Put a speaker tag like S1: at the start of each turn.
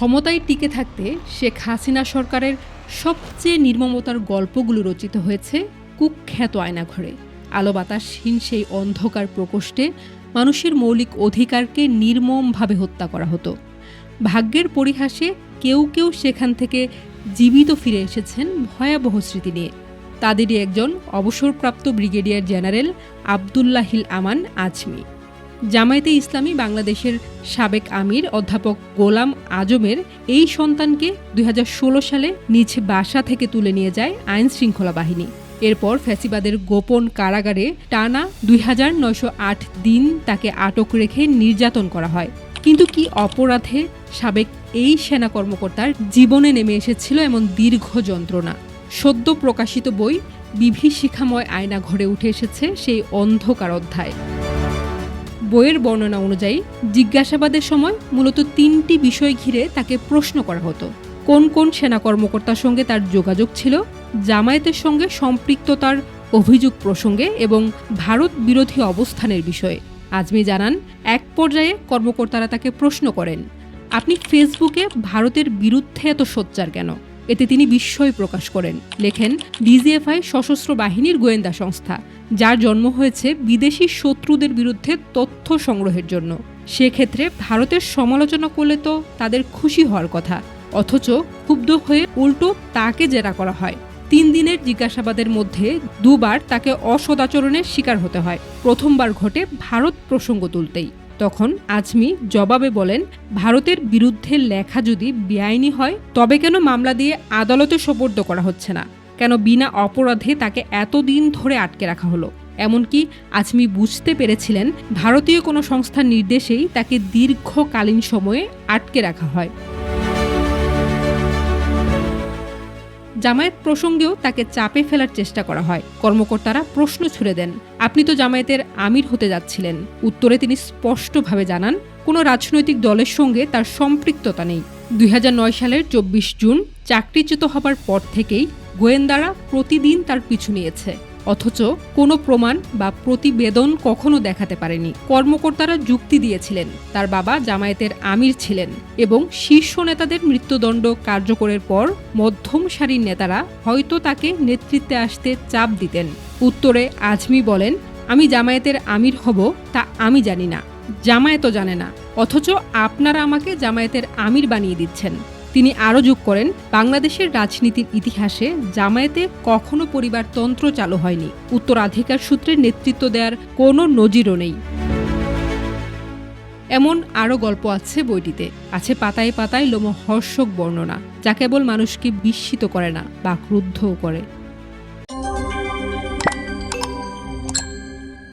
S1: ক্ষমতায় টিকে থাকতে শেখ হাসিনা সরকারের সবচেয়ে নির্মমতার গল্পগুলো রচিত হয়েছে কুখ্যাত আয়নাঘরে। আলো বাতাসহীন সেই অন্ধকার প্রকোষ্ঠে মানুষের মৌলিক অধিকারকে নির্মমভাবে হত্যা করা হতো। ভাগ্যের পরিহাসে কেউ কেউ সেখান থেকে জীবিত ফিরে এসেছেন ভয়াবহ স্মৃতি নিয়ে। তাদেরই একজন অবসরপ্রাপ্ত ব্রিগেডিয়ার জেনারেল আবদুল্লাহিল আমান আজমি। জামায়াতে ইসলামী বাংলাদেশের সাবেক আমির অধ্যাপক গোলাম আজমের এই সন্তানকে দুই হাজার ষোলো সালে নিজ বাসা থেকে তুলে নিয়ে যায় আইন শৃঙ্খলা বাহিনী। এরপর ফ্যাসিবাদের গোপন কারাগারে টানা দুই হাজার নয়শো আট দিন তাকে আটক রেখে নির্যাতন করা হয়। কিন্তু কি অপরাধে সাবেক এই সেনা কর্মকর্তার জীবনে নেমে এসেছিল এমন দীর্ঘ যন্ত্রণা? সদ্য প্রকাশিত বই বিভীষিকাময় আয়না ঘরে উঠে এসেছে সেই অন্ধকার অধ্যায়। বইয়ের বর্ণনা অনুযায়ী জিজ্ঞাসাবাদের সময় মূলত তিনটি বিষয় ঘিরে তাকে প্রশ্ন করা হতো। কোন কোন সেনা কর্মকর্তার সঙ্গে তার যোগাযোগ ছিল, জামায়াতের সঙ্গে সম্পৃক্ততার অভিযোগ প্রসঙ্গে এবং ভারত বিরোধী অবস্থানের বিষয়ে। আজমি জানান, এক পর্যায়ে কর্মকর্তারা তাকে প্রশ্ন করেন, আপনি ফেসবুকে ভারতের বিরুদ্ধে এত সোচ্চার কেন? এতে তিনি বিস্ময় প্রকাশ করেন। লেখেন, ডিজিএফআই সশস্ত্র বাহিনীর গোয়েন্দা সংস্থা, যার জন্ম হয়েছে বিদেশি শত্রুদের বিরুদ্ধে তথ্য সংগ্রহের জন্য। সেক্ষেত্রে ভারতের সমালোচনা করলে তো তাদের খুশি হওয়ার কথা, অথচ ক্ষুব্ধ হয়ে উল্টো তাকে জেরা করা হয়। তিন দিনের জিজ্ঞাসাবাদের মধ্যে দুবার তাকে অসদাচরণের শিকার হতে হয়। প্রথমবার ঘটে ভারত প্রসঙ্গ তুলতেই। তখন আজমি জবাবে বলেন, ভারতের বিরুদ্ধে লেখা যদি বেআইনি হয়, তবে কেন মামলা দিয়ে আদালতে সোপর্দ করা হচ্ছে না? কেন বিনা অপরাধে তাকে এতদিন ধরে আটকে রাখা হলো? এমনকি আজমি বুঝতে পেরেছিলেন, ভারতীয় কোনো সংস্থার নির্দেশেই তাকে দীর্ঘকালীন সময়ে আটকে রাখা হয়। জামায়াত প্রসঙ্গেও তাকে চাপে ফেলার চেষ্টা করা হয়। কর্মকর্তারা প্রশ্ন ছুড়ে দেন, আপনি তো জামায়াতের আমির হতে যাচ্ছিলেন। উত্তরে তিনি স্পষ্টভাবে জানান, কোনো রাজনৈতিক দলের সঙ্গে তার সম্পৃক্ততা নেই। দুই হাজার নয় সালের চব্বিশ জুন চাকরিচ্যুত হবার পর থেকেই গোয়েন্দারা প্রতিদিন তার পিছু নিয়েছে। অথচ কোনো প্রমাণ বা প্রতিবেদন কখনো দেখাতে পারেনি। কর্মকর্তারা যুক্তি দিয়েছিলেন, তার বাবা জামায়াতের আমির ছিলেন এবং শীর্ষ নেতাদের মৃত্যুদণ্ড কার্যকরের পর মধ্যম সারির নেতারা হয়তো তাকে নেতৃত্বে আসতে চাপ দিতেন। উত্তরে আজমি বলেন, আমি জামায়াতের আমির হব তা আমি জানি না। জামায়াতও জানে না। অথচ আপনারা আমাকে জামায়াতের আমির বানিয়ে দিচ্ছেন। তিনি আরও যোগ করেন, বাংলাদেশের রাজনীতির ইতিহাসে জামায়াতে কখনো পরিবারতন্ত্র চালু হয়নি। উত্তরাধিকার সূত্রে নেতৃত্ব দেওয়ার কোনো নজিরও নেই। এমন আরও গল্প আছে বইটিতে। আছে পাতায় পাতায় লোমহর্ষক বর্ণনা, যা কেবল মানুষকে বিস্মিত করে না, বা ক্রুদ্ধও করে।